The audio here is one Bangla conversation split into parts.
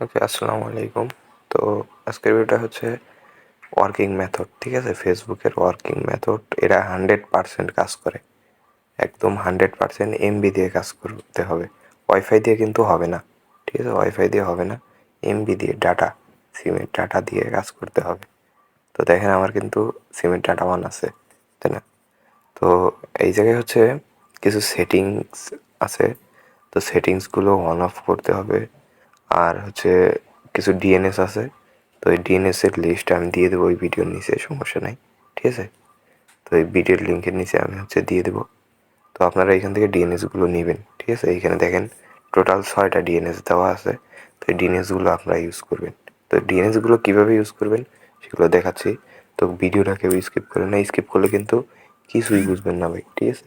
ওকে, আসসালামু আলাইকুম। তো আজকের ভিডিওটা হচ্ছে ওয়ার্কিং মেথড ঠিক আছে? ফেসবুকের ওয়ার্কিং মেথড এরা হান্ড্রেড পারসেন্ট কাজ করে। একদম হান্ড্রেড পারসেন্ট এমবি দিয়ে কাজ করতে হবে। ওয়াইফাই দিয়ে কিন্তু হবে না, ঠিক আছে? ওয়াইফাই দিয়ে হবে না। এমবি দিয়ে ডাটা সিমের ডাটা দিয়ে কাজ করতে হবে। তো দেখেন আমার কিন্তু সিমের ডাটা ওয়ান আছে, তাই না? তো এই জায়গায় হচ্ছে কিছু সেটিংস আছে। তো সেটিংসগুলো অন অফ করতে হবে। আর হচ্ছে কিছু ডিএনএস আছে। তো এই ডিএনএস এর লিস্ট আমি দিয়ে দেবো, ওই ভিডিওর নিচে, সমস্যা নাই। ঠিক আছে? তো এই ভিডিওর লিঙ্কের নিচে আমি হচ্ছে দিয়ে দেবো। তো আপনারা এখান থেকে ডিএনএসগুলো নেবেন, ঠিক আছে? এইখানে দেখেন টোটাল ছয়টা ডিএনএস দেওয়া আছে। তো এই ডিএনএসগুলো আপনারা ইউজ করবেন। তো ডিএনএসগুলো কীভাবে ইউজ করবেন, সেগুলো দেখাচ্ছি। তো ভিডিওটা কেউ স্কিপ করে না স্কিপ করলে কিন্তু কিছুই বুঝবেন না ভাই, ঠিক আছে?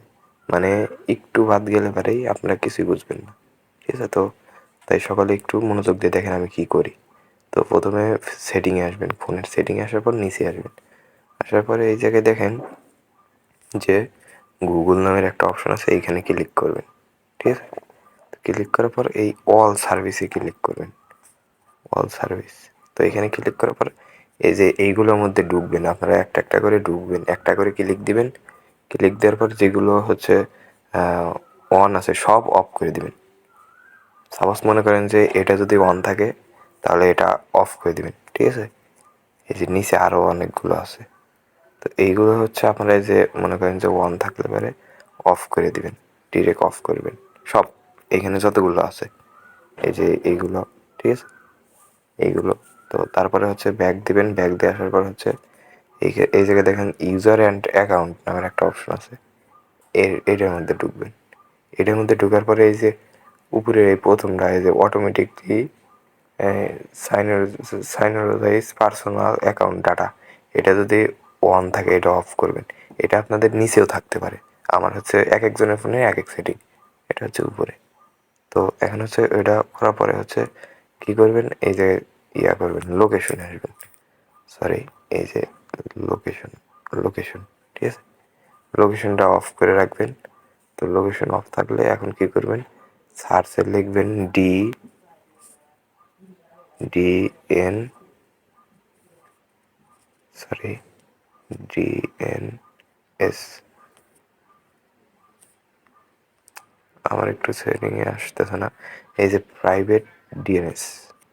মানে একটু বাদ গেলে পারেই আপনারা কিছুই বুঝবেন না, ঠিক আছে? তো তাই সকালে একটু মনোযোগ দিয়ে দেখেন আমি কী করি। তো প্রথমে সেটিংয়ে আসবেন ফোনের সেটিংয়ে আসার পর নিচে আসবেন। আসার পরে এই জায়গায় দেখেন যে গুগল নামের একটা অপশন আছে, এইখানে ক্লিক করবেন। ঠিক আছে? ক্লিক করার পর এই অল সার্ভিসে ক্লিক করবেন। অল সার্ভিস তো এখানে ক্লিক করার পর এই যে এইগুলোর মধ্যে ঢুকবেন, আপনারা একটা একটা করে ঢুকবেন, একটা করে ক্লিক দিবেন। ক্লিক দেওয়ার পর যেগুলো হচ্ছে অন আছে, সব অফ করে দিবেন। সাপোজ মনে করেন যে এটা যদি অন থাকে, তাহলে এটা অফ করে দিবেন, ঠিক আছে? এই যে নিচে আরও অনেকগুলো আছে। তো এইগুলো হচ্ছে আপনারা এই যে মনে করেন যে অন থাকলে পারে অফ করে দিবেন ডিরেক্ট অফ করবেন। সব, এখানে যতগুলো আছে, এই যে এইগুলো, ঠিক আছে? এইগুলো, তো তারপরে হচ্ছে ব্যাগ দিবেন ব্যাগ দিয়ে আসার পর হচ্ছে এই এই জায়গায় দেখেন ইউজার অ্যান্ড অ্যাকাউন্ট নামের একটা অপশন আছে। এর, এটার মধ্যে ঢুকবেন। এটার মধ্যে ঢোকার পরে এই যে উপরে এই প্রথমটা এই যে অটোমেটিকলি সাইনারাইজ পার্সোনাল অ্যাকাউন্ট ডাটা এটা যদি অন থাকে, এটা অফ করবেন, এটা আপনাদের নিচেও থাকতে পারে। আমার হচ্ছে এক একজনের ফোনে এক এক সেটিং এটা হচ্ছে উপরে। তো এখন হচ্ছে এটা করার পরে হচ্ছে কী করবেন? এই যে ইয়া করবেন লোকেশনে আসবেন। সরি এই যে লোকেশন লোকেশন ঠিক আছে? লোকেশনটা অফ করে রাখবেন। তো লোকেশন অফ থাকলে এখন কী করবেন? সার্চে লিখবেন D D N sorry D N S আমার একটু সেটিংয়ে আসতেছে না। এই যে প্রাইভেট ডিএনএস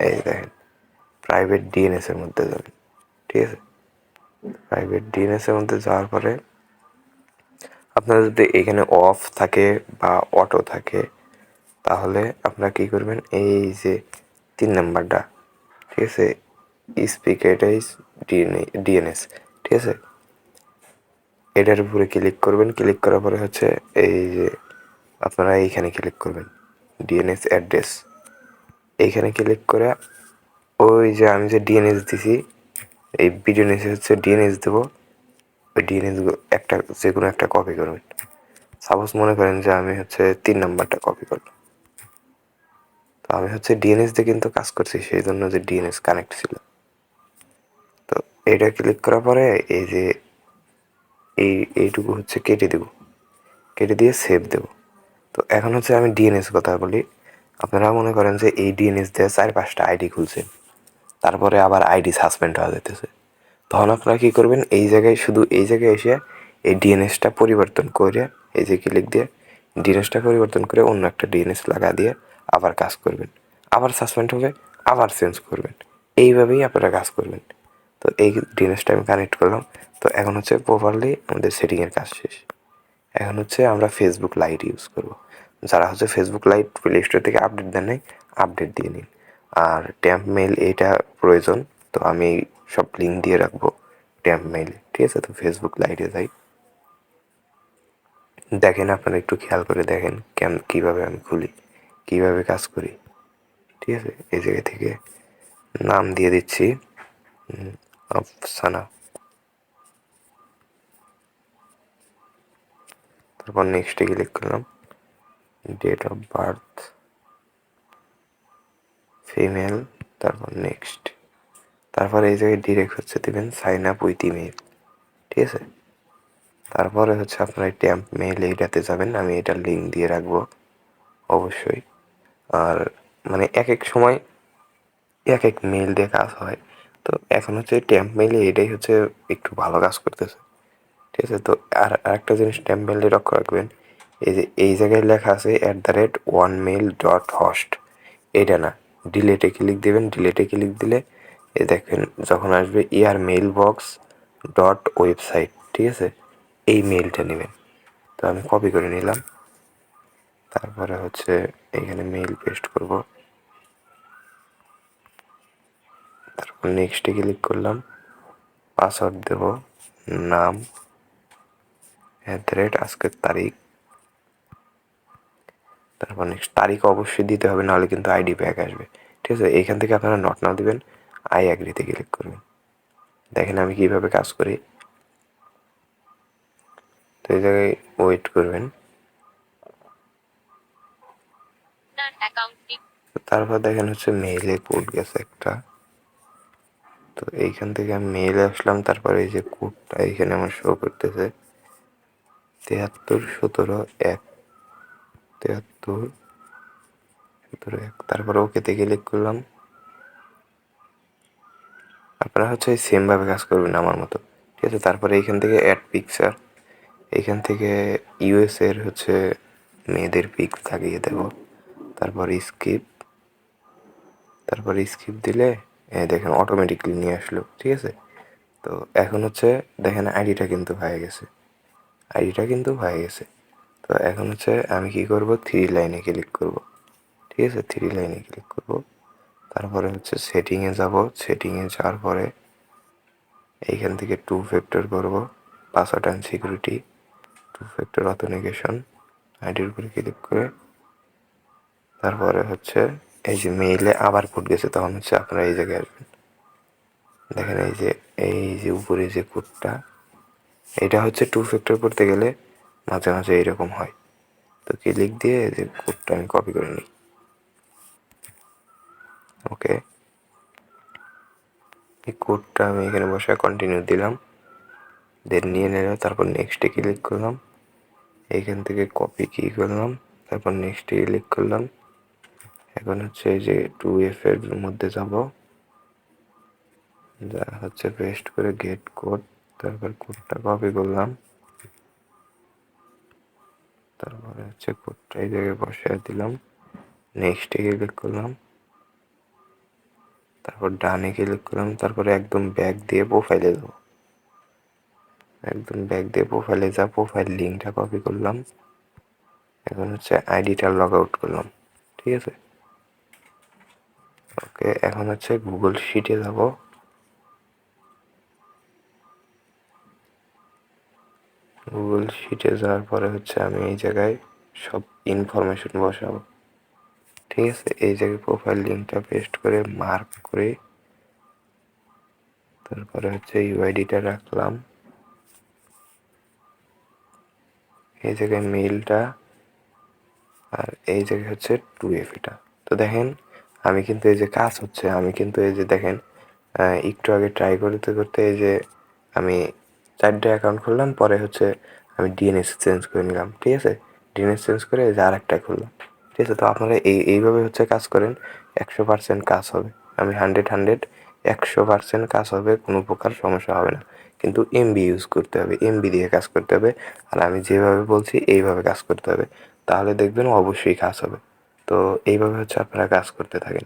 এই দেখেন প্রাইভেট ডিএনএসের মধ্যে যাবেন ঠিক আছে? প্রাইভেট ডিএনএসের মধ্যে যাওয়ার পরে আপনার যদি এখানে অফ থাকে বা অটো থাকে তাহলে আপনারা কী করবেন? এই যে তিন নাম্বারটা, ঠিক আছে? স্পিক এটাইস ডিএনএ, ডিএনএস, ঠিক আছে? এটার উপরে ক্লিক করবেন। ক্লিক করার পরে হচ্ছে এই যে আপনারা এইখানে ক্লিক করবেন, ডিএনএস অ্যাড্রেস। এইখানে ক্লিক করে ওই যে আমি যে ডিএনএস দিছি, এই বিডিএনএস হচ্ছে ডিএনএস দেবো। ওই ডিএনএস একটা, যে কোনো একটা কপি করবেন। সাপোজ মনে করেন যে আমি হচ্ছে তিন নাম্বারটা কপি করলাম। তো আমি হচ্ছে ডিএনএস দিয়ে কিন্তু কাজ করছি সেই জন্য যে ডিএনএস কানেক্ট ছিল। তো এটা ক্লিক করার পরে এই যে এই, এইটুকু হচ্ছে কেটে দেব। কেটে দিয়ে সেভ দেব। তো এখন হচ্ছে আমি ডিএনএস কথা বলি। আপনারা মনে করেন যে এই ডিএনএস দিয়ে চার পাঁচটা আইডি খুলছেন। তারপরে আবার আইডি সাসপেন্ড হওয়া যেতেছে তখন আপনারা কী করবেন, এই জায়গায় শুধু এই জায়গায় এসে এই ডিএনএসটা পরিবর্তন করে, এই যে ক্লিক দিয়ে ডিএনএসটা পরিবর্তন করে অন্য একটা ডিএনএস লাগা দিয়ে আবার কাজ করবেন, আবার সাসপেন্ড হবে, আবার চেঞ্জ করবেন। এইভাবেই আপনারা কাজ করবেন। তো এই ডিএনএসটা আমি কানেক্ট করলাম। তো এখন হচ্ছে প্রপারলি আমাদের সেটিংয়ের কাজ শেষ। এখন হচ্ছে আমরা ফেসবুক লাইট ইউজ করব। যারা হচ্ছে ফেসবুক লাইট প্লে স্টোর থেকে আপডেট দেন নাই আপডেট দিয়ে নিন। আর ট্যাম্প মেল এইটা প্রয়োজন, তো আমি সব লিঙ্ক দিয়ে রাখব ট্যাম্প মেইলে ঠিক আছে? তো ফেসবুক লাইটে যাই। দেখেন, আপনারা একটু খেয়াল করে দেখেন কেম, কীভাবে আমি খুলি। কীভাবে কাজ করি? ঠিক আছে? এই জায়গা থেকে নাম দিয়ে দিচ্ছি। আফসানা। তারপর নেক্সটে ক্লিক করলাম। ডেট অফ বার্থ ফিমেল তারপর নেক্সট তারপর এই জায়গায় ডিরেক্ট হচ্ছে, দেবেন সাইন আপ উইথ ইমেল ঠিক আছে? তারপরে হচ্ছে আপনার ট্যাম্প মেইল এইটাতে যাবেন, আমি এটার লিঙ্ক দিয়ে রাখব। অবশ্যই। আর মানে এক এক সময় এক এক মেল দিয়ে কাজ হয়। তো এখন হচ্ছে ট্যাম্প মেলে এটাই হচ্ছে একটু ভালো কাজ করতেছে। ঠিক আছে, তো আর আরেকটা জিনিস ট্যাম্প মেলে লক্ষ্য রাখবেন, এই যে এই জায়গায় লেখা আছে at the rate one mail dot host এটা না ডিলেটে ক্লিক দেবেন ডিলেটে ক্লিক দিলে এ দেখবেন যখন আসবে your mail box dot website ঠিক আছে? এই মেলটা নেবেন। তো আমি কপি করে নিলাম। তারপরে হচ্ছে এখানে মেইল পেস্ট করব। তারপর নেক্সটে ক্লিক করলাম। পাসওয়ার্ড দেব, নাম অ্যাট দ্য রেট আজকের তারিখ। তারপর নেক্সট তারিখ অবশ্যই দিতে হবে, নাহলে কিন্তু আইডি ব্যাক আসবে। ঠিক আছে? এখান থেকে আপনারা নট নাও দেবেন আই অ্যাগ্রিতে ক্লিক করবেন। দেখেন আমি কীভাবে কাজ করি। তো এই জায়গায় ওয়েট করবেন। তারপর দেখেন হচ্ছে মেইলে কোড গেছে একটা। তো এইখান থেকে আমি মেইলে আসলাম, তারপরে এই যে কোডটা এইখানে আমার শো করতেছে। তেহাত্তর সতেরো এক। তেহাত্তর সতেরো এক। তারপরে ওকেতে ক্লিক করলাম। আপনারা হচ্ছে সেমভাবে কাজ করবেন আমার মতো। ঠিক আছে, তারপরে এইখান থেকে অ্যাড পিকচার এইখান থেকে ইউএস এর হচ্ছে মেয়েদের পিক লাগিয়ে দেব। তারপর স্কিপ তারপর স্কিপ দিলে দেখেন অটোমেটিকলি নিয়ে আসলো, ঠিক আছে? তো এখন হচ্ছে দেখেন আইডিটা কিন্তু হয়ে গেছে। আইডিটা কিন্তু হয়ে গেছে। তো এখন হচ্ছে আমি কি করব? থ্রি লাইনে ক্লিক করব। ঠিক আছে? থ্রি লাইনে ক্লিক করব। তারপরে হচ্ছে সেটিংয়ে যাব। সেটিংয়ে যাওয়ার পরে এইখান থেকে টু ফ্যাক্টর করব। Password and security two factor authentication আইডির উপরে ক্লিক করে তারপরে হচ্ছে এই যে মেইলে আবার কোড গেছে, তখন হচ্ছে আপনারা এই জায়গায় আসবেন। দেখেন এই যে এই যে উপরে যে কোডটা এটা হচ্ছে টু ফ্যাক্টর করতে গেলে মাঝে মাঝে এরকম হয়। তো ক্লিক দিয়ে যে কোডটা আমি কপি করে নিই। ওকে এই কোডটা আমি এখানে বসে কন্টিনিউ দিলাম। দেন নিয়ে নিলাম, তারপর নেক্সটে ক্লিক করলাম। এইখান থেকে কপি কি করলাম, তারপর নেক্সটে ক্লিক করলাম। এখন হচ্ছে এই যে টু এফ এর মধ্যে যাব। যা হচ্ছে পেস্ট করে গেট কোড তারপর কোডটা কপি করলাম। তারপরে হচ্ছে কোডটা এই জায়গায় বসে দিলাম। নেক্সটে ক্লিক করলাম। তারপর ডানে ক্লিক করলাম। তারপরে একদম ব্যাক দিয়ে প্রোফাইলে দেবো একদম ব্যাক দিয়ে প্রোফাইলে যা প্রোফাইল লিঙ্কটা কপি করলাম। এখন হচ্ছে আইডিটা লগ আউট করলাম। ঠিক আছে? ওকে, এখন হচ্ছে গুগল শিটে যাব। গুগল শিটে যাওয়ার পরে হচ্ছে আমি এই জায়গায় সব ইনফরমেশন বসাবো। ঠিক আছে? এই জায়গায় প্রোফাইল লিঙ্কটা পেস্ট করে মার্ক করে, তারপরে হচ্ছে ইউআইডিটা রাখলাম। এই জায়গায় মেইলটা আর এই জায়গায় হচ্ছে টু এফ এটা তো দেখেন আমি কিন্তু এই যে কাজ হচ্ছে, আমি কিন্তু এই যে দেখেন একটু আগে ট্রাই করতে করতে এই যে আমি চারটে অ্যাকাউন্ট খুললাম, পরে হচ্ছে আমি ডিএনএস চেঞ্জ করে নিলাম, ঠিক আছে? ডিএনএস চেঞ্জ করে এই যে আর একটা খুললাম, ঠিক আছে? তো আপনারা এই, এইভাবে হচ্ছে কাজ করেন, একশো পার্সেন্ট কাজ হবে। আমি হান্ড্রেড হান্ড্রেড একশো পার্সেন্ট কাজ হবে, কোনো প্রকার সমস্যা হবে না। কিন্তু এমবি ইউজ করতে হবে এমবি দিয়ে কাজ করতে হবে, আর আমি যেভাবে বলছি, এইভাবে কাজ করতে হবে। তাহলে দেখবেন অবশ্যই কাজ হবে। তো এইভাবে হচ্ছে আপনারা কাজ করতে থাকেন।